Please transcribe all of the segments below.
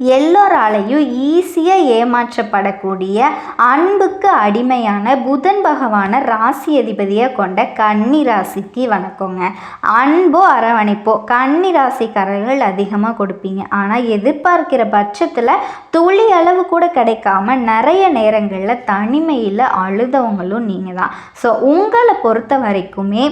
எல்லோராலையும் ஈஸியாக ஏமாற்றப்படக்கூடிய அன்புக்கு அடிமையான புதன் பகவானை ராசி அதிபதியை கொண்ட கன்னி ராசிக்கு வணக்கங்க. அன்போ அரவணைப்போ. கன்னி ராசிக்காரர்கள் அதிகமாக கொடுப்பீங்க. ஆனால் எதிர்பார்க்கிற பட்சத்தில் துளி அளவு கூட கிடைக்காம நிறைய நேரங்களில் தனிமையில் அழுதவங்களும் நீங்கள் தான் ஸோ உங்களை பொறுத்த வரைக்குமே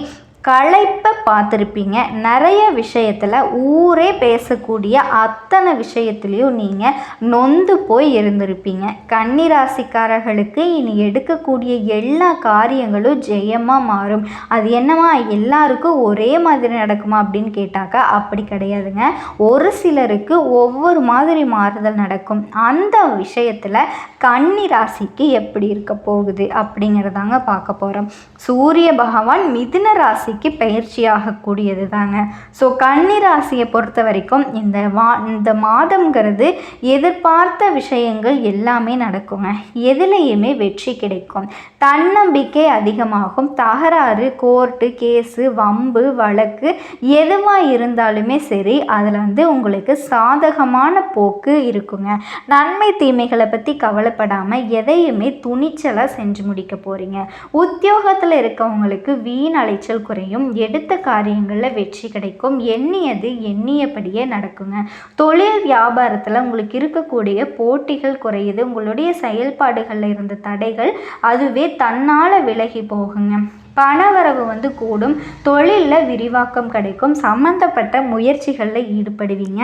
களைப்பை பார்த்துருப்பீங்க. நிறைய விஷயத்தில் ஊரே பேசக்கூடிய அத்தனை விஷயத்துலேயும் நீங்கள் நொந்து போய் இருந்திருப்பீங்க. கன்னிராசிக்காரர்களுக்கு இனி எடுக்கக்கூடிய எல்லா காரியங்களும் ஜெயமாக மாறும். அது என்னமா எல்லாருக்கும் ஒரே மாதிரி நடக்குமா அப்படின்னு கேட்டாக்கா அப்படி கிடையாதுங்க. ஒரு சிலருக்கு ஒவ்வொரு மாதிரி மாறுதல் நடக்கும். அந்த விஷயத்தில் கன்னி ராசிக்கு எப்படி இருக்க போகுது அப்படிங்கிறதாங்க பார்க்க போகிறோம் சூரிய பகவான் மிதுன ராசி ராசிக்கு பயிற்சி ஆகக்கூடியது தாங்க. ஸோ கன்னி ராசியை பொறுத்த வரைக்கும் இந்த வா இந்த மாதங்கிறது எதிர்பார்த்த விஷயங்கள் எல்லாமே நடக்குங்க. எதுலேயுமே வெற்றி கிடைக்கும். தன்னம்பிக்கை அதிகமாகும். தகராறு கோர்ட்டு கேஸு வம்பு வழக்கு எதுவாக இருந்தாலுமே சரி அதில் வந்து உங்களுக்கு சாதகமான போக்கு இருக்குங்க. நன்மை தீமைகளை பற்றி கவலைப்படாமல் எதையுமே துணிச்சலாக செஞ்சு முடிக்க போகிறீங்க உத்தியோகத்தில் இருக்கவங்களுக்கு வீண் அலைச்சல் குறை குறையும் எடுத்த காரியங்களில் வெற்றி கிடைக்கும். எண்ணியது எண்ணியபடியே நடக்குங்க. தொழில் வியாபாரத்தில் உங்களுக்கு இருக்கக்கூடிய போட்டிகள் குறையுது. உங்களுடைய செயல்பாடுகளில் இருந்த தடைகள் அதுவே தன்னால் விலகி போகுங்க. பணவரவு வந்து கூடும். தொழிலில் விரிவாக்கம் கிடைக்கும். சம்மந்தப்பட்ட முயற்சிகளில் ஈடுபடுவீங்க.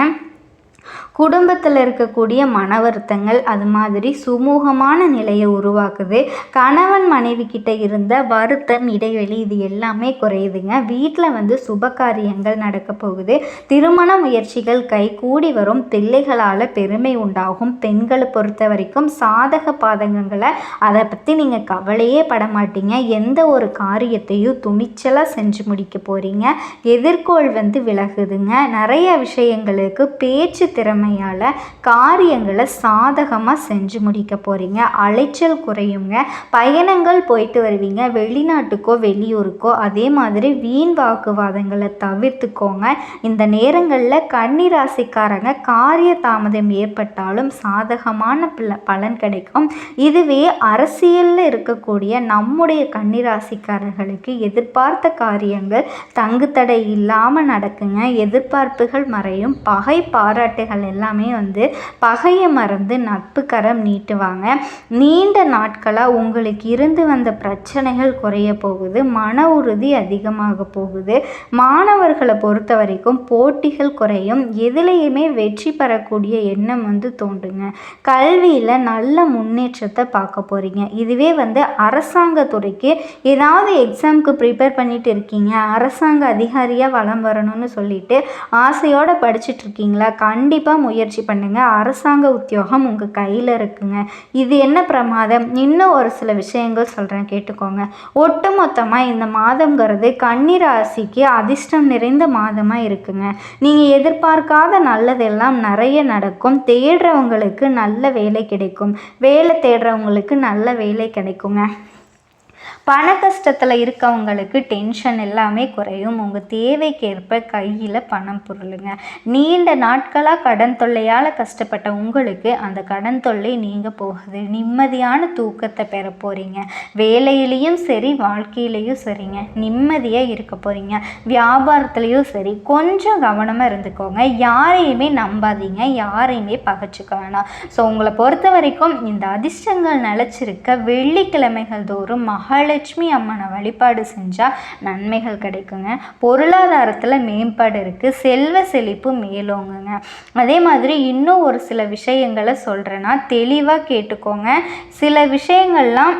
குடும்பத்தில் இருக்கக்கூடிய மன வருத்தங்கள் அது மாதிரி சுமூகமான நிலையை உருவாக்குது. கணவன் மனைவி கிட்ட இருந்த வருத்தம் இடைவெளி இது எல்லாமே குறையுதுங்க. வீட்டில் வந்து சுப காரியங்கள் நடக்க போகுது. திருமண முயற்சிகள் கை கூடி வரும். பிள்ளைகளால் பெருமை உண்டாகும். பெண்களை பொறுத்த வரைக்கும் சாதக பாதகங்களை அதை பற்றி நீங்கள் கவலையே பட மாட்டீங்க. எந்த ஒரு காரியத்தையும் துணிச்சலாக செஞ்சு முடிக்க போகிறீங்க எதிர்கோள் வந்து விலகுதுங்க. நிறைய விஷயங்களுக்கு பேச்சு திறமை திறமையால் காரியங்களை சாதகமாக செஞ்சு முடிக்க போகிறீங்க அலைச்சல் குறையுங்க. பயணங்கள் போயிட்டு வருவீங்க. வெளிநாட்டுக்கோ வெளியூருக்கோ அதே மாதிரி வீண் வாக்குவாதங்களை தவிர்த்துக்கோங்க. இந்த நேரங்களில் கன்னிராசிக்காரங்க காரிய தாமதம் ஏற்பட்டாலும் சாதகமான பலன் கிடைக்கும். இதுவே அரசியலில் இருக்கக்கூடிய நம்முடைய கன்னிராசிக்காரர்களுக்கு எதிர்பார்த்த காரியங்கள் தங்குத்தடை இல்லாமல் நடக்குங்க. எதிர்பார்ப்புகள் மறையும். பகை பாராட்டுகள் எல்லாமே வந்து பகையை மறந்து நட்பு கரம் நீட்டுவாங்க. நீண்ட நாட்களாக உங்களுக்கு இருந்து வந்த பிரச்சனைகள் குறைய போகுது. மன உறுதி அதிகமாக போகுது. மாணவர்களை பொறுத்த வரைக்கும் போட்டிகள் குறையும். எதுலேயுமே வெற்றி பெறக்கூடிய எண்ணம் வந்து தோன்றுங்க. கல்வியில் நல்ல முன்னேற்றத்தை பார்க்க போகிறீங்க இதுவே வந்து அரசாங்க துறைக்கு ஏதாவது எக்ஸாமுக்கு ப்ரிப்பேர் பண்ணிட்டு இருக்கீங்க. அரசாங்க அதிகாரியாக வளம் வரணும்னு சொல்லிட்டு ஆசையோடு படிச்சுட்டு இருக்கீங்களா? கண்டிப்பாக கண்டிப்பாக முயற்சி பண்ணுங்கள் அரசாங்க உத்தியோகம் உங்கள் கையில் இருக்குங்க. இது என்ன பிரமாதம்? இன்னும் ஒரு சில விஷயங்கள் சொல்கிறேன் கேட்டுக்கோங்க. ஒட்டுமொத்தமாக இந்த மாதங்கிறது கன்னிராசிக்கு அதிர்ஷ்டம் நிறைந்த மாதமாக இருக்குங்க. நீங்கள் எதிர்பார்க்காத நல்லதெல்லாம் நிறைய நடக்கும். தேடுறவங்களுக்கு நல்ல வேலை கிடைக்கும். வேலை தேடுறவங்களுக்கு நல்ல வேலை கிடைக்குங்க. பண கஷ்டத்தில் இருக்கவங்களுக்கு டென்ஷன் எல்லாமே குறையும். உங்கள் தேவைக்கேற்ப கையில் பணம் பொருளுங்க. நீண்ட நாட்களாக கடன் தொல்லையால் கஷ்டப்பட்ட உங்களுக்கு அந்த கடன் தொல்லை நீங்கள் போகுது. நிம்மதியான தூக்கத்தை பெற போகிறீங்க வேலையிலையும் சரி வாழ்க்கையிலையும் சரிங்க. நிம்மதியாக இருக்க போகிறீங்க வியாபாரத்துலேயும் சரி கொஞ்சம் கவனமாக இருந்துக்கோங்க. யாரையுமே நம்பாதீங்க. யாரையுமே பகச்சிக்க வேணாம். ஸோ உங்களை பொறுத்த வரைக்கும் இந்த அதிர்ஷ்டங்கள் நிலச்சிருக்க வெள்ளிக்கிழமைகள் தோறும் மகள லட்சுமி அம்மனை வழிபாடு செஞ்சால் நன்மைகள் கிடைக்குங்க. பொருளாதாரத்தில் மேம்பாடு இருக்குது செல்வ செழிப்பு மேலோங்குங்க. அதே மாதிரி இன்னும் ஒரு சில விஷயங்களை சொல்கிறேன்னா தெளிவாக கேட்டுக்கோங்க. சில விஷயங்கள்லாம்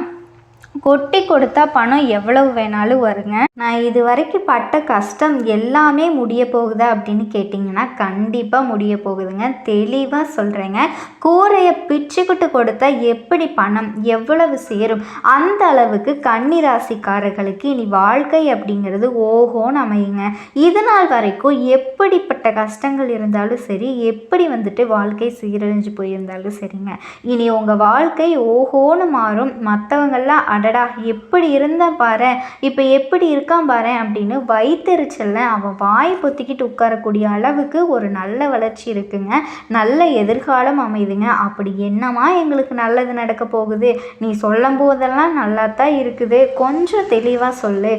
கொட்டி கொடுத்தா பணம் எவ்வளவு வேணாலும் வருங்க. நான் இது வரைக்கும் பட்ட கஷ்டம் எல்லாமே முடிய போகுதா அப்படின்னு கேட்டிங்கன்னா கண்டிப்பாக முடிய போகுதுங்க. தெளிவாக சொல்கிறேங்க கூரையை பிச்சுக்கிட்டு கொடுத்தா எப்படி பணம் எவ்வளவு சேரும்? அந்த அளவுக்கு கன்னிராசிக்காரர்களுக்கு இனி வாழ்க்கை அப்படிங்கிறது ஓஹோன்னு அமையுங்க. இது நாள் வரைக்கும் எப்படிப்பட்ட கஷ்டங்கள் இருந்தாலும் சரி எப்படி வந்துட்டு வாழ்க்கை சீரழிஞ்சு போயிருந்தாலும் சரிங்க. இனி உங்கள் வாழ்க்கை ஓஹோன்னு மாறும். மற்றவங்களாம் அடடா எப்படி இருந்தேன் பாரு. இப்போ எப்படி இருக்கான் பாரு அப்படின்னு வயிற்றுச்சலில் அவன் வாய் பொத்திக்கிட்டு உட்காரக்கூடிய அளவுக்கு ஒரு நல்ல வளர்ச்சி இருக்குங்க. நல்ல எதிர்காலம் அமையுதுங்க அப்படி என்னமா எங்களுக்கு நல்லது நடக்க போகுது? நீ சொல்லும் போதெல்லாம் நல்லா தான் இருக்குது. கொஞ்சம் தெளிவாக சொல்லு.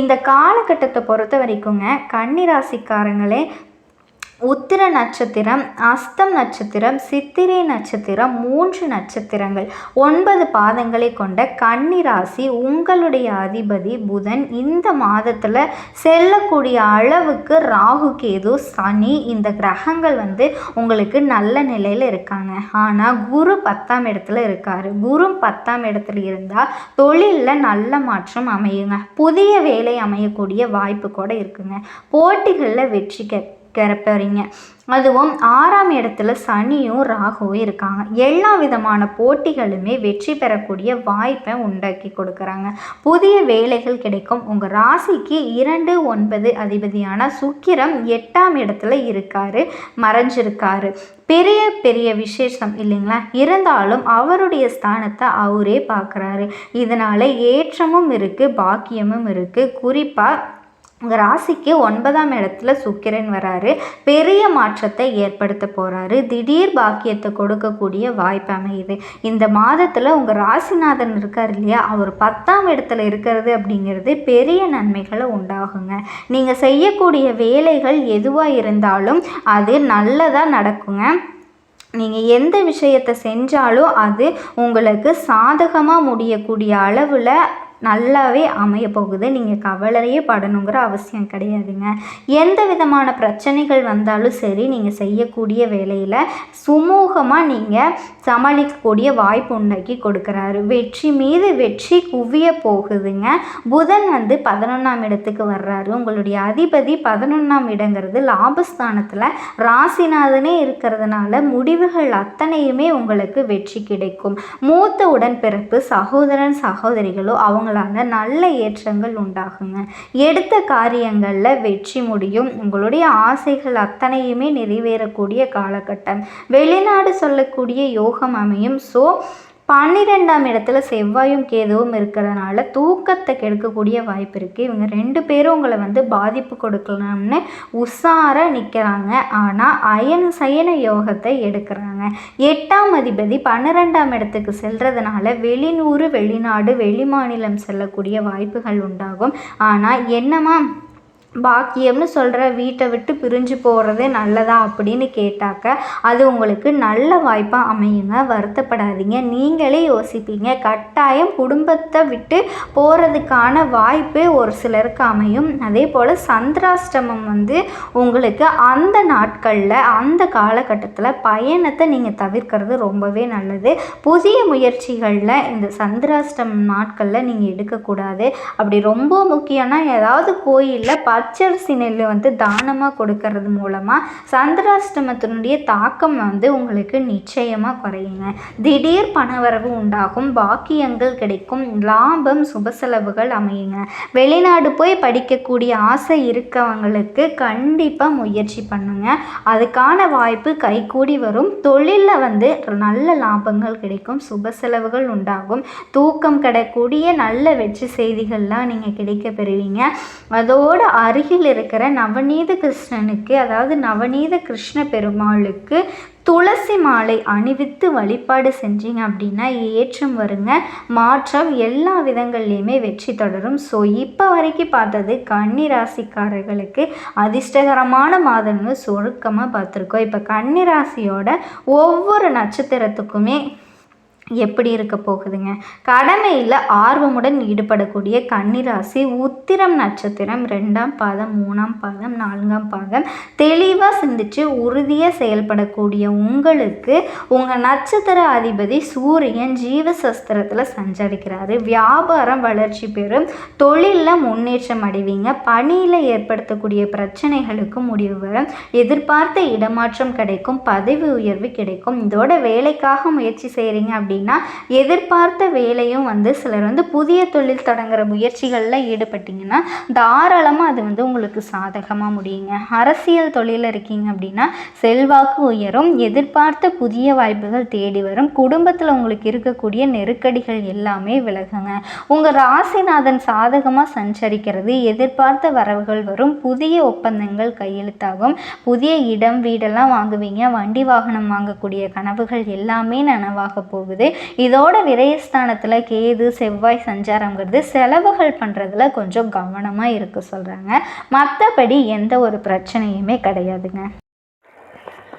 இந்த காலகட்டத்தை பொறுத்த வரைக்குங்க கன்னிராசிக்காரங்களே உத்திர நட்சத்திரம் அஸ்தம் நட்சத்திரம் சித்திரை நட்சத்திரம் மூன்று நட்சத்திரங்கள். ஒன்பது பாதங்களை கொண்ட கன்னிராசி உங்களுடைய அதிபதி புதன். இந்த மாதத்தில் செல்லக்கூடிய அளவுக்கு ராகு கேது சனி இந்த கிரகங்கள் வந்து உங்களுக்கு நல்ல நிலையில் இருக்காங்க. ஆனால் குரு பத்தாம் இடத்துல இருக்காரு. குரு பத்தாம் இடத்துல இருந்தால் தொழிலில் நல்ல மாற்றம் அமையுங்க. புதிய வேலை அமையக்கூடிய வாய்ப்பு கூட இருக்குங்க. போட்டிகளில் வெற்றி கிளப்பறீங்க அதுவும் ஆறாம் இடத்துல சனியும் ராகுவும் இருக்காங்க. எல்லா விதமான போட்டிகளுமே வெற்றி பெறக்கூடிய வாய்ப்பை உண்டாக்கி கொடுக்குறாங்க. புதிய வேலைகள் கிடைக்கும். உங்கள் ராசிக்கு இரண்டு ஒன்பது அதிபதியான சுக்கிரம் எட்டாம் இடத்துல இருக்காரு. மறைஞ்சிருக்காரு. பெரிய பெரிய விசேஷம் இல்லைங்களா? இருந்தாலும் அவருடைய ஸ்தானத்தை அவரே பார்க்குறாரு. இதனால் ஏற்றமும் இருக்குது பாக்கியமும் இருக்குது குறிப்பாக உங்கள் ராசிக்கு ஒன்பதாம் இடத்துல சுக்கிரன் வராரு. பெரிய மாற்றத்தை ஏற்படுத்த போகிறாரு திடீர் பாக்கியத்தை கொடுக்கக்கூடிய வாய்ப்பு அமையுது. இந்த மாதத்தில் உங்கள் ராசிநாதன் இருக்கார் இல்லையா? அவர் பத்தாம் இடத்துல இருக்கிறது அப்படிங்கிறது பெரிய நன்மைகளை உண்டாகுங்க. நீங்கள் செய்யக்கூடிய வேலைகள் எதுவாக இருந்தாலும் அது நல்லதாக நடக்குங்க. நீங்கள் எந்த விஷயத்தை செஞ்சாலும் அது உங்களுக்கு சாதகமாக முடியக்கூடிய அளவில் நல்லாவே அமைய போகுது. நீங்கள் கவலையே படணுங்கிற அவசியம் கிடையாதுங்க. எந்த விதமான பிரச்சனைகள் வந்தாலும் சரி நீங்கள் செய்யக்கூடிய வேலையில் சுமூகமாக நீங்கள் சமாளிக்கக்கூடிய வாய்ப்பு உண்டாக்கி கொடுக்குறாரு. வெற்றி மீது வெற்றி குவிய போகுதுங்க. புதன் வந்து பதினொன்றாம் இடத்துக்கு வர்றாரு. உங்களுடைய அதிபதி பதினொன்றாம் இடங்கிறது லாபஸ்தானத்தில் ராசிநாதனே இருக்கிறதுனால முடிவுகள் அத்தனையுமே உங்களுக்கு வெற்றி கிடைக்கும். மூத்த உடன்பிறப்பு சகோதரன் சகோதரிகளோ அவங்க உங்களால் நல்ல ஏற்றங்கள் உண்டாகுங்க. எடுத்த காரியங்களில் வெற்றி முடியும். உங்களுடைய ஆசைகள் அத்தனையுமே நிறைவேறக்கூடிய காலகட்டம். வெளிநாடு சொல்லக்கூடிய யோகம் அமையும். ஸோ பன்னிரெண்டாம் இடத்துல செவ்வாயும் கேதுவும் இருக்கிறதுனால தூக்கத்தை கெடுக்கக்கூடிய வாய்ப்பு இருக்குது இவங்க ரெண்டு பேரும் உங்களை வந்து பாதிப்பு கொடுக்கலாம்னு உஷாராக நிற்கிறாங்க ஆனால் அயன சயன யோகத்தை எடுக்கிறாங்க. எட்டாம் அதிபதி பன்னிரெண்டாம் இடத்துக்கு செல்றதுனால வெளிநூறு வெளிநாடு வெளிமாநிலம் செல்லக்கூடிய வாய்ப்புகள் உண்டாகும். ஆனால் என்னமா பாக்கியம்னு சொல்கிற வீட்டை விட்டு பிரிஞ்சு போகிறது நல்லதா அப்படின்னு கேட்டாக்க அது உங்களுக்கு நல்ல வாய்ப்பாக அமையுங்க. வருத்தப்படாதீங்க. நீங்களே யோசிப்பீங்க. கட்டாயம் குடும்பத்தை விட்டு போகிறதுக்கான வாய்ப்பு ஒரு சிலருக்கு அமையும். அதே போல் சந்திராஷ்டமம் வந்து உங்களுக்கு அந்த நாட்களில் அந்த காலகட்டத்தில் பயணத்தை நீங்கள் தவிர்க்கிறது ரொம்பவே நல்லது. புதிய முயற்சிகளில் இந்த சந்திராஷ்டமம் நாட்களில் நீங்கள் எடுக்கக்கூடாது. அப்படி ரொம்ப முக்கியம்னா ஏதாவது கோயிலில் ப பச்சரிசி நெல் வந்து தானமாக கொடுக்கறது மூலமாக சந்திராஷ்டமத்தினுடைய தாக்கம் வந்து உங்களுக்கு நிச்சயமாக குறையுங்க. திடீர் பணவரவு உண்டாகும் பாக்கியங்கள் கிடைக்கும் லாபம் சுப செலவுகள் அமையுங்க. வெளிநாடு போய் படிக்கக்கூடிய ஆசை இருக்கவங்களுக்கு கண்டிப்பாக முயற்சி பண்ணுங்க. அதுக்கான வாய்ப்பு கைகூடி வரும். தொழிலில் வந்து நல்ல லாபங்கள் கிடைக்கும் சுப செலவுகள் உண்டாகும். தூக்கம் கிடக்கூடிய நல்ல வெற்றி செய்திகள்லாம் நீங்கள் கிடைக்க பெறுவீங்க. அதோடு அருகில் இருக்கிற நவநீத கிருஷ்ணனுக்கு அதாவது நவநீத கிருஷ்ண பெருமாளுக்கு துளசி மாலை அணிவித்து வழிபாடு செஞ்சீங்க அப்படின்னா ஏற்றம் வருங்க. மாற்றம் எல்லா விதங்கள்லையுமே வெற்றி தொடரும். ஸோ இப்போ வரைக்கும் பார்த்தது கன்னி ராசிக்காரர்களுக்கு அதிர்ஷ்டகரமான மாதம்னு சுருக்கமாக பார்த்துருக்கோம். இப்போ கன்னி ராசியோட ஒவ்வொரு நட்சத்திரத்துக்குமே எப்படி இருக்க போகுதுங்க? கடமையில் ஆர்வமுடன் ஈடுபடக்கூடிய கன்னிராசி உத்திரம் நட்சத்திரம் ரெண்டாம் பாதம் மூணாம் பாதம் நான்காம் பாதம் தெளிவாக சிந்திச்சு உறுதியாக செயல்படக்கூடிய உங்களுக்கு உங்கள் நட்சத்திர அதிபதி சூரியன் ஜீவசஸ்திரத்தில் சஞ்சரிக்கிறாரு. வியாபாரம் வளர்ச்சி பெறும் தொழிலில் முன்னேற்றம் அடைவீங்க. பணியில் ஏற்படுத்தக்கூடிய பிரச்சனைகளுக்கு முடிவு வரும். எதிர்பார்த்த இடமாற்றம் கிடைக்கும் பதவி உயர்வு கிடைக்கும். இதோட வேலைக்காக முயற்சி செய்கிறீங்க அப்படி அப்படின்னா எதிர்பார்த்த வேலையும் வந்து சிலர் வந்து புதிய தொழில் தொடங்குற முயற்சிகளில் ஈடுபட்டிங்கன்னா தாராளமாக அது வந்து உங்களுக்கு சாதகமாக முடியுங்க. அரசியல் தொழிலில் இருக்கீங்க அப்படின்னா செல்வாக்கு உயரும் எதிர்பார்த்த புதிய வாய்ப்புகள் தேடி வரும் குடும்பத்தில் உங்களுக்கு இருக்கக்கூடிய நெருக்கடிகள் எல்லாமே விலகுங்க. உங்கள் ராசிநாதன் சாதகமாக சஞ்சரிக்கிறது எதிர்பார்த்த வரவுகள் வரும் புதிய ஒப்பந்தங்கள் கையெழுத்தாகும் புதிய இடம் வீடெல்லாம் வாங்குவீங்க வண்டி வாகனம் வாங்கக்கூடிய கனவுகள் எல்லாமே நனவாக போகுது. இதோட விரயஸ்தானத்தில் கேது செவ்வாய் சஞ்சாரங்கிறது செலவுகள் பண்ணுறதுல கொஞ்சம் கவனமாக இருக்க சொல்கிறாங்க மற்றபடி எந்த ஒரு பிரச்சனையுமே கிடையாதுங்க.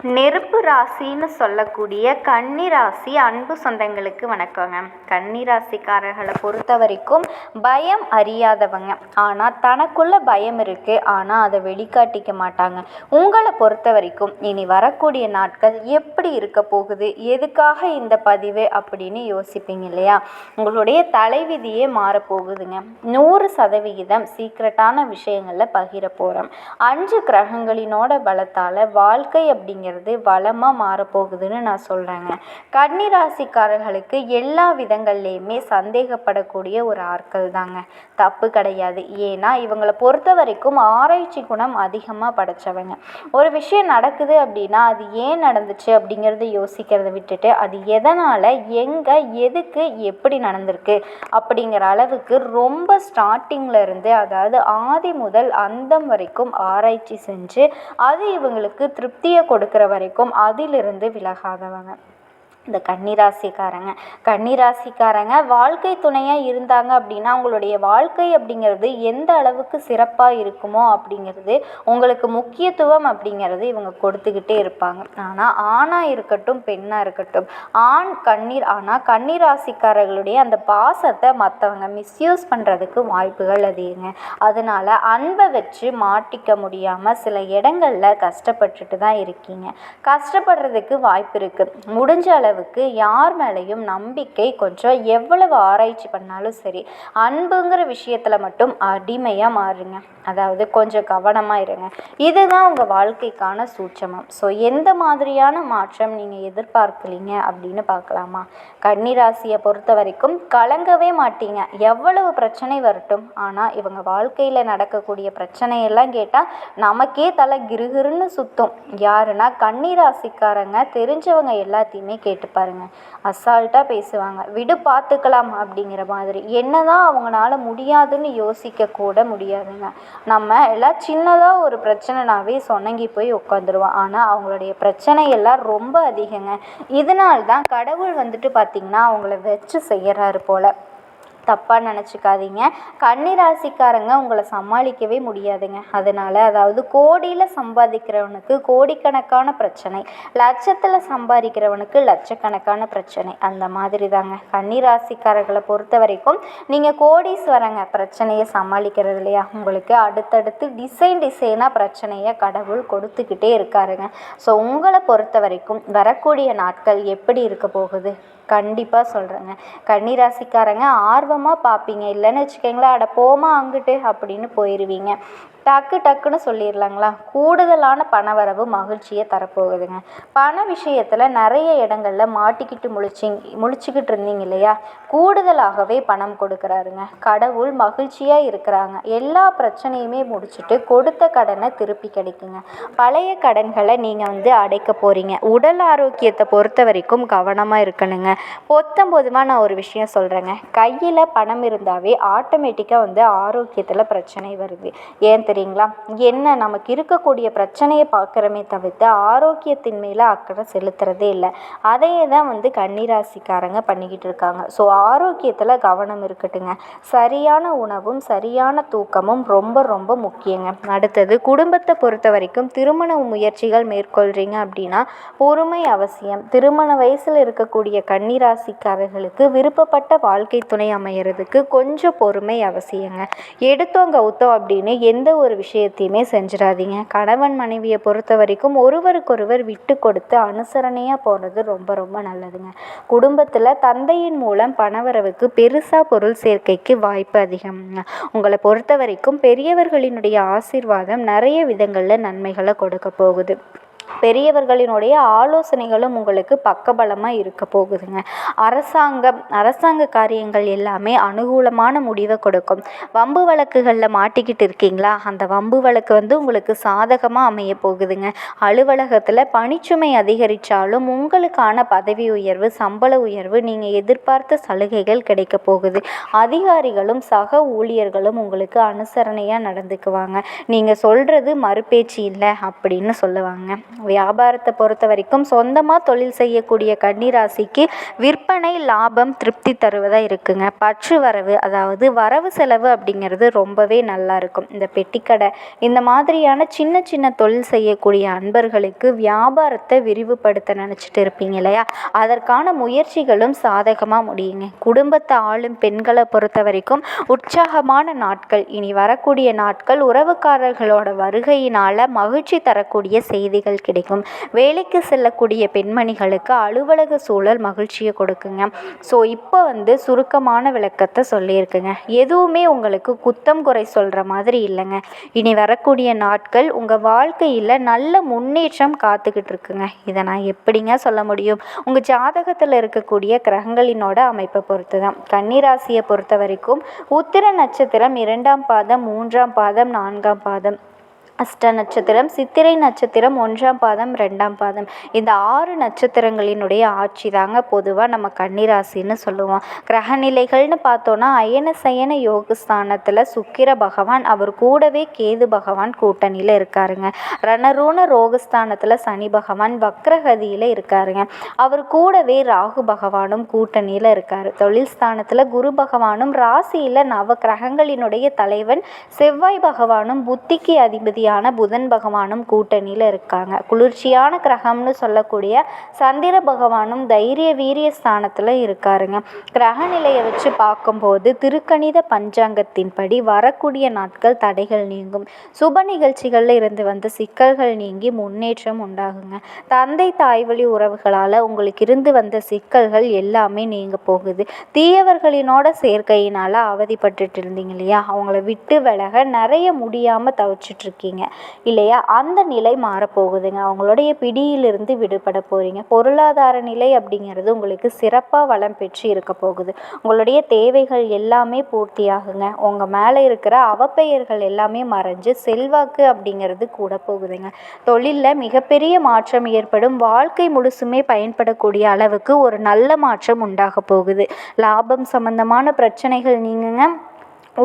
நெருப்பு ராசின்னு சொல்லக்கூடிய கன்னி ராசி அன்பு சொந்தங்களுக்கு வணக்கங்க. கன்னி ராசிக்காரர்களை பொறுத்த வரைக்கும் பயம் அறியாதவங்க. ஆனால் தனக்குள்ள பயம் இருக்குது ஆனால் அதை வெளிக்காட்டிக்க மாட்டாங்க. உங்களை பொறுத்த வரைக்கும் இனி வரக்கூடிய நாட்கள் எப்படி இருக்க போகுது? எதுக்காக இந்த பதிவு அப்படின்னு யோசிப்பீங்க இல்லையா? உங்களுடைய தலைவிதியே மாறப்போகுதுங்க. நூறு சதவிகிதம் சீக்ரெட்டான விஷயங்களில் பகிர போகிறோம் அஞ்சு கிரகங்களினோட பலத்தால் வாழ்க்கை அப்படிங்கிற அப்படிங்கிறது வளமாக மாறப்போகுதுன்னு நான் சொல்கிறேங்க கன்னிராசிக்காரர்களுக்கு எல்லா விதங்கள்லேயுமே சந்தேகப்படக்கூடிய ஒரு ஆட்கள் தாங்க. தப்பு கிடையாது. ஏன்னா இவங்களை பொறுத்த வரைக்கும் ஆராய்ச்சி குணம் அதிகமாக படைச்சவங்க. ஒரு விஷயம் நடக்குது அப்படின்னா அது ஏன் நடந்துச்சு அப்படிங்கிறத யோசிக்கிறத விட்டுட்டு அது எதனால் எங்கே எதுக்கு எப்படி நடந்திருக்கு அப்படிங்கிற அளவுக்கு ரொம்ப ஸ்டார்டிங்கில் இருந்து அதாவது ஆதி முதல் அந்தம் வரைக்கும் ஆராய்ச்சி செஞ்சு அது இவங்களுக்கு திருப்தியை கொடுக்க இருக்கிற வரைக்கும் அதிலிருந்து விலகாதவங்க. இந்த கன்னிராசிக்காரங்க. கன்னிராசிக்காரங்க வாழ்க்கை துணையாக இருந்தாங்க அப்படின்னா அவங்களுடைய வாழ்க்கை அப்படிங்கிறது எந்த அளவுக்கு சிறப்பாக இருக்குமோ அப்படிங்கிறது உங்களுக்கு முக்கியத்துவம் அப்படிங்கிறது இவங்க கொடுத்துக்கிட்டே இருப்பாங்க. ஆனால் ஆணாக இருக்கட்டும் பெண்ணாக இருக்கட்டும் ஆண் கண்ணீர் ஆனால் கன்னிராசிக்காரர்களுடைய அந்த பாசத்தை மற்றவங்க மிஸ்யூஸ் பண்ணுறதுக்கு வாய்ப்புகள் அதிகங்க. அதனால் அன்பை வச்சு மாட்டிக்க முடியாமல் சில இடங்களில் கஷ்டப்பட்டுட்டு தான் இருக்கீங்க. கஷ்டப்படுறதுக்கு வாய்ப்பு இருக்குது முடிஞ்ச அளவு அளவுக்கு யார் மேலேயும் நம்பிக்கை கொஞ்சம் எவ்வளவு ஆராய்ச்சி பண்ணாலும் சரி அன்புங்கிற விஷயத்தில் மட்டும் அடிமையாக மாறுங்க. அதாவது கொஞ்சம் கவனமாக இருங்க. இதுதான் உங்கள் வாழ்க்கைக்கான சூட்சமம். ஸோ எந்த மாதிரியான மாற்றம் நீங்கள் எதிர்பார்க்கலீங்க அப்படின்னு பார்க்கலாமா? கன்னிராசியை பொறுத்த வரைக்கும் கலங்கவே மாட்டீங்க. எவ்வளவு பிரச்சனை வரட்டும் ஆனால் இவங்க வாழ்க்கையில் நடக்கக்கூடிய பிரச்சனையெல்லாம் கேட்டால் நமக்கே தலை கிருகிருன்னு சுத்தும். யாருன்னா கன்னிராசிக்காரங்க தெரிஞ்சவங்க எல்லாத்தையுமே கேட்டு கேட்டு பாருங்கள் அசால்ட்டாக பேசுவாங்க. விடு பார்த்துக்கலாம் அப்படிங்கிற மாதிரி. என்ன தான் அவங்களால முடியாதுன்னு யோசிக்க கூட முடியாதுங்க. நம்ம எல்லாம் சின்னதாக ஒரு பிரச்சனைனாவே சொன்னங்கி போய் உட்காந்துருவோம் ஆனால் அவங்களுடைய பிரச்சனை எல்லாம் ரொம்ப அதிகங்க. இதனால்தான் கடவுள் வந்துட்டு பார்த்திங்கன்னா அவங்கள வச்சு செய்கிறாரு போல். தப்பாக நினச்சிக்காதீங்க. கன்னிராசிக்காரங்க உங்களை சமாளிக்கவே முடியாதுங்க. அதனால் அதாவது கோடியில் சம்பாதிக்கிறவனுக்கு கோடிக்கணக்கான பிரச்சனை லட்சத்தில் சம்பாதிக்கிறவனுக்கு லட்சக்கணக்கான பிரச்சனை அந்த மாதிரி தாங்க கன்னிராசிக்காரர்களை பொறுத்த வரைக்கும் நீங்கள் கோடீஸ்வரங்க பிரச்சனையை சமாளிக்கிறது இல்லையா? உங்களுக்கு அடுத்தடுத்து டிசைன் டிசைனாக பிரச்சனையை கடவுள் கொடுத்துக்கிட்டே இருக்காருங்க. ஸோ உங்களை பொறுத்த வரைக்கும் வரக்கூடிய நாட்கள் எப்படி இருக்க போகுது? கண்டிப்பாக சொல்கிறேங்க கன்னிராசிக்காரங்க ஆர்வமாக பார்ப்பீங்க இல்லைன்னு வச்சுக்கோங்களேன் அட போமா அங்கிட்டு அப்படின்னு போயிடுவீங்க டக்கு டக்குன்னு சொல்லிடலாங்களா? கூடுதலான பணவரவு மகிழ்ச்சியை தரப்போகுதுங்க. பண விஷயத்தில் நிறைய இடங்களில் மாட்டிக்கிட்டு முழிச்சிங் முழிச்சிக்கிட்டு இருந்தீங்க இல்லையா? கூடுதலாகவே பணம் கொடுக்குறாருங்க. கடவுள் மகிழ்ச்சியாக இருக்கிறாங்க. எல்லா பிரச்சனையுமே முடிச்சுட்டு கொடுத்த கடனை திருப்பி கிடைக்குங்க. பழைய கடன்களை நீங்கள் வந்து அடைக்க போகிறீங்க உடல் ஆரோக்கியத்தை பொறுத்த வரைக்கும் கவனமாக இருக்கணுங்க. பொத்தம்போதுமாக நான் ஒரு விஷயம் சொல்கிறேங்க கையில் பணம் இருந்தாவே ஆட்டோமேட்டிக்காக வந்து ஆரோக்கியத்தில் பிரச்சனை வருது. ஏன் தெரியும்? சரிங்களா? என்ன நமக்கு இருக்கக்கூடிய பிரச்சனையை பார்க்குறமே தவிர்த்து ஆரோக்கியத்தின் மேலே அக்கறை செலுத்துறதே இல்லை. அதையே தான் வந்து கன்னிராசிக்காரங்க பண்ணிக்கிட்டு இருக்காங்க. ஸோ ஆரோக்கியத்தில் கவனம் இருக்கட்டுங்க. சரியான உணவும் சரியான தூக்கமும் ரொம்ப ரொம்ப முக்கியங்க. அடுத்தது குடும்பத்தை பொறுத்த வரைக்கும் திருமண முயற்சிகள் மேற்கொள்கிறீங்க அப்படின்னா பொறுமை அவசியம். திருமண வயசில் இருக்கக்கூடிய கன்னிராசிக்காரர்களுக்கு விருப்பப்பட்ட வாழ்க்கை துணை அமையிறதுக்கு கொஞ்சம் பொறுமை அவசியங்க. எடுத்தோம் கவுத்தோம் அப்படின்னு எந்த ஒரு ஒரு விஷயத்தையுமே செஞ்சிடாதீங்க. கணவன் மனைவியை பொறுத்த வரைக்கும் ஒருவருக்கொருவர் விட்டு கொடுத்து அனுசரணையாக போகிறது ரொம்ப ரொம்ப நல்லதுங்க. குடும்பத்தில் தந்தையின் மூலம் பணவரவுக்கு பெருசாக பொருள் சேர்க்கைக்கு வாய்ப்பு அதிகம்ங்க. உங்களை பொறுத்த வரைக்கும் பெரியவர்களினுடைய ஆசீர்வாதம் நிறைய விதங்களில் நன்மைகளை கொடுக்க போகுது. பெரியவர்களினுடைய ஆலோசனைகளும் உங்களுக்கு பக்கபலமாக இருக்க போகுதுங்க. அரசாங்கம் அரசாங்க காரியங்கள் எல்லாமே அனுகூலமான முடிவை கொடுக்கும். வம்பு வழக்குகளில் மாட்டிக்கிட்டு இருக்கீங்களா? அந்த வம்பு வழக்கு வந்து உங்களுக்கு சாதகமாக அமைய போகுதுங்க. அலுவலகத்தில் பணிச்சுமை அதிகரித்தாலும் உங்களுக்கான பதவி உயர்வு சம்பள உயர்வு நீங்கள் எதிர்பார்த்த சலுகைகள் கிடைக்க போகுது. அதிகாரிகளும் சக ஊழியர்களும் உங்களுக்கு அனுசரணையாக நடந்துக்குவாங்க. நீங்கள் சொல்கிறது மறுபேச்சு இல்லை அப்படின்னு சொல்லுவாங்க. வியாபாரத்தை பொறுத்த வரைக்கும் சொந்தமாக தொழில் செய்யக்கூடிய கன்னிராசிக்கு விற்பனை லாபம் திருப்தி தருவதாக இருக்குங்க. பற்று வரவு அதாவது வரவு செலவு அப்படிங்கிறது ரொம்பவே நல்லா இருக்கும். இந்த பெட்டிக்கடை இந்த மாதிரியான சின்ன சின்ன தொழில் செய்யக்கூடிய அன்பர்களுக்கு வியாபாரத்தை விரிவுபடுத்த நினச்சிட்டு இருப்பீங்க இல்லையா? அதற்கான முயற்சிகளும் சாதகமாக முடியுங்க. குடும்பத்தை ஆளும் பெண்களை பொறுத்த வரைக்கும் உற்சாகமான நாட்கள் இனி வரக்கூடிய நாட்கள் உறவுக்காரர்களோட வருகையினால் மகிழ்ச்சி தரக்கூடிய செய்திகள் கிடைக்கும். வேலைக்கு செல்லக்கூடிய பெண்மணிகளுக்கு அலுவலக சூழல் மகிழ்ச்சியை கொடுக்குங்க. ஸோ இப்போ வந்து சுருக்கமான விளக்கத்தை சொல்லியிருக்குங்க. எதுவுமே உங்களுக்கு குத்தம் குறை சொல்கிற மாதிரி இல்லைங்க. இனி வரக்கூடிய நாட்கள் உங்கள் வாழ்க்கையில் நல்ல முன்னேற்றம் காத்துக்கிட்டு இருக்குங்க. இதை நான் எப்படிங்க சொல்ல முடியும்? உங்கள் ஜாதகத்தில் இருக்கக்கூடிய கிரகங்களினோட அமைப்பை பொறுத்து தான் கன்னிராசியை பொறுத்த வரைக்கும் உத்திர நட்சத்திரம் இரண்டாம் பாதம் மூன்றாம் பாதம் நான்காம் பாதம். அஷ்ட நட்சத்திரம் சித்திரை நட்சத்திரம் ஒன்றாம் பாதம் ரெண்டாம் பாதம். இந்த ஆறு நட்சத்திரங்களினுடைய ஆட்சி தாங்க பொதுவாக நம்ம கன்னிராசின்னு சொல்லுவோம். கிரகநிலைகள்னு பார்த்தோன்னா அயன சயன யோகஸ்தானத்தில் சுக்கிர பகவான் அவர் கூடவே கேது பகவான் கூட்டணியில் இருக்காருங்க. ரணரூண ரோகஸ்தானத்தில் சனி பகவான் வக்ரகதியில் இருக்காருங்க. அவர் கூடவே ராகு பகவானும் கூட்டணியில் இருக்கார். தொழில் ஸ்தானத்தில் குரு பகவானும் ராசியில் நவ கிரகங்களினுடைய தலைவன் செவ்வாய் பகவானும் புத்திக்கு அதிபதி அதிபதியான புதன் பகவானும் கூட்டணியில் இருக்காங்க. குளிர்ச்சியான கிரகம்னு சொல்லக்கூடிய சந்திர பகவானும் தைரிய வீரிய ஸ்தானத்தில் இருக்காருங்க. கிரக நிலையை வச்சு பார்க்கும்போது திருக்கணித பஞ்சாங்கத்தின்படி வரக்கூடிய நாட்கள் தடைகள் நீங்கும். சுப நிகழ்ச்சிகளில் இருந்து வந்த சிக்கல்கள் நீங்கி முன்னேற்றம் உண்டாகுங்க. தந்தை தாய்வழி உறவுகளால் உங்களுக்கு இருந்து வந்த சிக்கல்கள் எல்லாமே நீங்க போகுது. தீயவர்களினோட சேர்க்கையினால் அவதிப்பட்டுட்டு இருந்தீங்க இல்லையா? அவங்கள விட்டு விலக நிறைய முடியாமல் தவிச்சிட்டு இருக்கீங்க. போகிறீங்க இல்லையா? அந்த நிலை மாறப்போகுதுங்க. அவங்களுடைய பிடியிலிருந்து விடுபட போகிறீங்க பொருளாதார நிலை அப்படிங்கிறது உங்களுக்கு சிறப்பாக வளம் பெற்று இருக்க போகுது. உங்களுடைய தேவைகள் எல்லாமே பூர்த்தியாகுங்க. உங்கள் மேலே இருக்கிற அவப்பெயர்கள் எல்லாமே மறைஞ்சு செல்வாக்கு அப்படிங்கிறது கூட போகுதுங்க. தொழிலில் மிகப்பெரிய மாற்றம் ஏற்படும். வாழ்க்கை முழுசுமே பயன்படக்கூடிய அளவுக்கு ஒரு நல்ல மாற்றம் உண்டாக போகுது. லாபம் சம்பந்தமான பிரச்சனைகள் நீங்குங்க.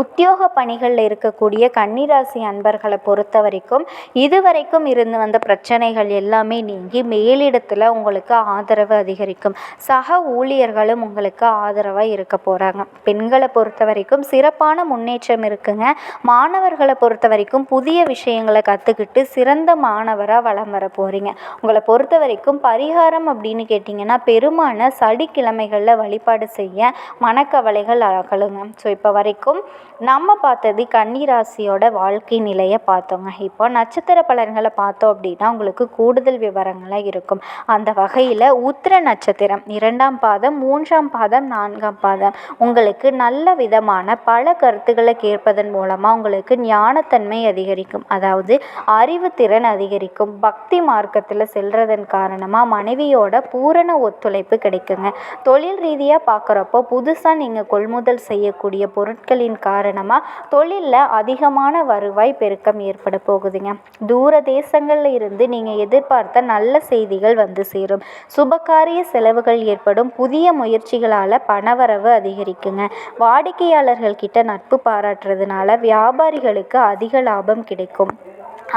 உத்தியோக பணிகளில் இருக்கக்கூடிய கன்னிராசி அன்பர்களை பொறுத்த வரைக்கும் இதுவரைக்கும் இருந்து வந்த பிரச்சனைகள் எல்லாமே நீங்கி மேலிடத்தில் உங்களுக்கு ஆதரவு அதிகரிக்கும். சக ஊழியர்களும் உங்களுக்கு ஆதரவாக இருக்க போகிறாங்க பெண்களை பொறுத்த வரைக்கும் சிறப்பான முன்னேற்றம் இருக்குங்க. மாணவர்களை பொறுத்த வரைக்கும் புதிய விஷயங்களை கற்றுக்கிட்டு சிறந்த மாணவராக வளம் வர போகிறீங்க உங்களை பொறுத்த வரைக்கும் பரிகாரம் அப்படின்னு கேட்டிங்கன்னா பெருமான சனிக்கிழமைகளில் வழிபாடு செய்ய மனக்கவலைகள் அகலுங்க. ஸோ இப்போ வரைக்கும் நம்ம பார்த்தது கன்னிராசியோட வாழ்க்கை நிலையை பார்த்தோங்க. இப்போ நட்சத்திர பலன்களை பார்த்தோம் அப்படின்னா உங்களுக்கு கூடுதல் விவரங்களாக இருக்கும். அந்த வகையில் உத்திர நட்சத்திரம் இரண்டாம் பாதம் மூன்றாம் பாதம் நான்காம் பாதம். உங்களுக்கு நல்ல விதமான பல கருத்துக்களை கேட்பதன் மூலமாக உங்களுக்கு ஞானத்தன்மை அதிகரிக்கும். அதாவது அறிவு திறன் அதிகரிக்கும். பக்தி மார்க்கத்தில் செல்றதன் காரணமாக மனைவியோட பூரண ஒத்துழைப்பு கிடைக்குங்க. தொழில் ரீதியாக பார்க்குறப்போ புதுசாக நீங்கள் கொள்முதல் செய்யக்கூடிய பொருட்களின் காரணமாக தொழிலில் அதிகமான வருவாய் பெருக்கம் ஏற்பட போகுதுங்க. தூர தேசங்களில் இருந்து நீங்கள் எதிர்பார்த்த நல்ல செய்திகள் வந்து சேரும். சுபகாரிய செலவுகள் ஏற்படும். புதிய முயற்சிகளால் பணவரவு அதிகரிக்குங்க. வாடிக்கையாளர்கள் கிட்ட நட்பு பாராட்டுறதுனால வியாபாரிகளுக்கு அதிக லாபம் கிடைக்கும்.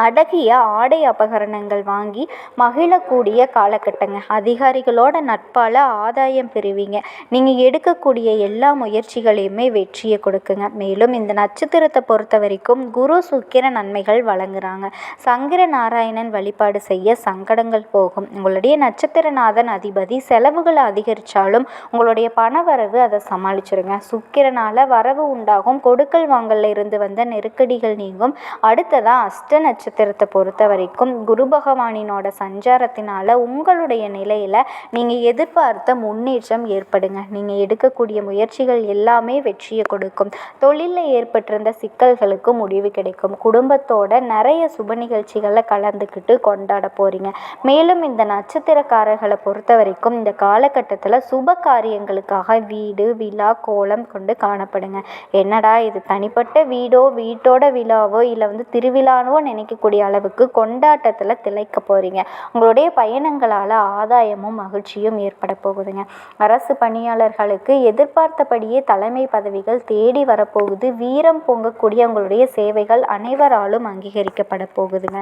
அடகிய ஆடை அபகரணங்கள் வாங்கி மகிழக்கூடிய காலகட்டங்க. அதிகாரிகளோட நட்பால் ஆதாயம் பெறுவீங்க. நீங்கள் எடுக்கக்கூடிய எல்லா முயற்சிகளையுமே வெற்றியை கொடுக்குங்க. மேலும் இந்த நட்சத்திரத்தை பொறுத்த வரைக்கும் குரு சுக்கிர நன்மைகள் வழங்குறாங்க. சங்கர நாராயணன் வழிபாடு செய்ய சங்கடங்கள் போகும். உங்களுடைய நட்சத்திரநாதன் அதிபதி செலவுகளை அதிகரித்தாலும் உங்களுடைய பணவரவு அதை சமாளிச்சிருங்க. சுக்கிரனால் வரவு உண்டாகும். கொடுக்கல் வாங்கல்ல இருந்து வந்த நெருக்கடிகள் நீங்கும். அடுத்ததாக அஷ்ட நட்ச நட்சத்திரத்தை பொறுத்த வரைக்கும் குரு பகவானினோட சஞ்சாரத்தினால உங்களுடைய நிலையில் நீங்கள் எதிர்பார்த்த முன்னேற்றம் ஏற்படுங்க. நீங்கள் எடுக்கக்கூடிய முயற்சிகள் எல்லாமே வெற்றியை கொடுக்கும். தொழிலில் ஏற்பட்டிருந்த சிக்கல்களுக்கு முடிவு கிடைக்கும். குடும்பத்தோட நிறைய சுப நிகழ்ச்சிகளில் கலந்துக்கிட்டு கொண்டாட போகிறீங்க மேலும் இந்த நட்சத்திரக்காரர்களை பொறுத்த வரைக்கும் இந்த காலகட்டத்தில் சுப காரியங்களுக்காக வீடு விழா கோலம் கொண்டு காணப்படுங்க. என்னடா இது தனிப்பட்ட வீடோ வீட்டோட விழாவோ இல்லை வந்து திருவிழாவோ நினைக்கக்கூடிய அளவுக்கு கொண்டாட்டத்தில் திளைக்க போகிறீங்க உங்களுடைய பயணங்களால் ஆதாயமும் மகிழ்ச்சியும் ஏற்பட போகுதுங்க. அரசு பணியாளர்களுக்கு எதிர்பார்த்தபடியே தலைமை பதவிகள் தேடி வரப்போகுது. வீரம் பொங்கக்கூடிய உங்களுடைய சேவைகள் அனைவராலும் அங்கீகரிக்கப்பட போகுதுங்க.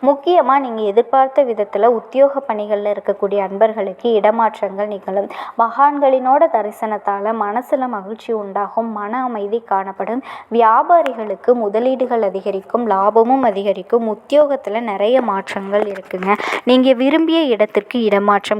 முக்கியமாக நீங்கள் எதிர்பார்த்த விதத்தில் உத்தியோக பணிகளில் இருக்கக்கூடிய அன்பர்களுக்கு இடமாற்றங்கள் நிகழும். மகான்களினோட தரிசனத்தால் மனசில் மகிழ்ச்சி உண்டாகும் மன அமைதி காணப்படும். வியாபாரிகளுக்கு முதலீடுகள் அதிகரிக்கும் லாபமும் அதிகரிக்கும். உத்தியோகத்தில் நிறைய மாற்றங்கள் இருக்குங்க. நீங்கள் விரும்பிய இடத்திற்கு இடமாற்றம்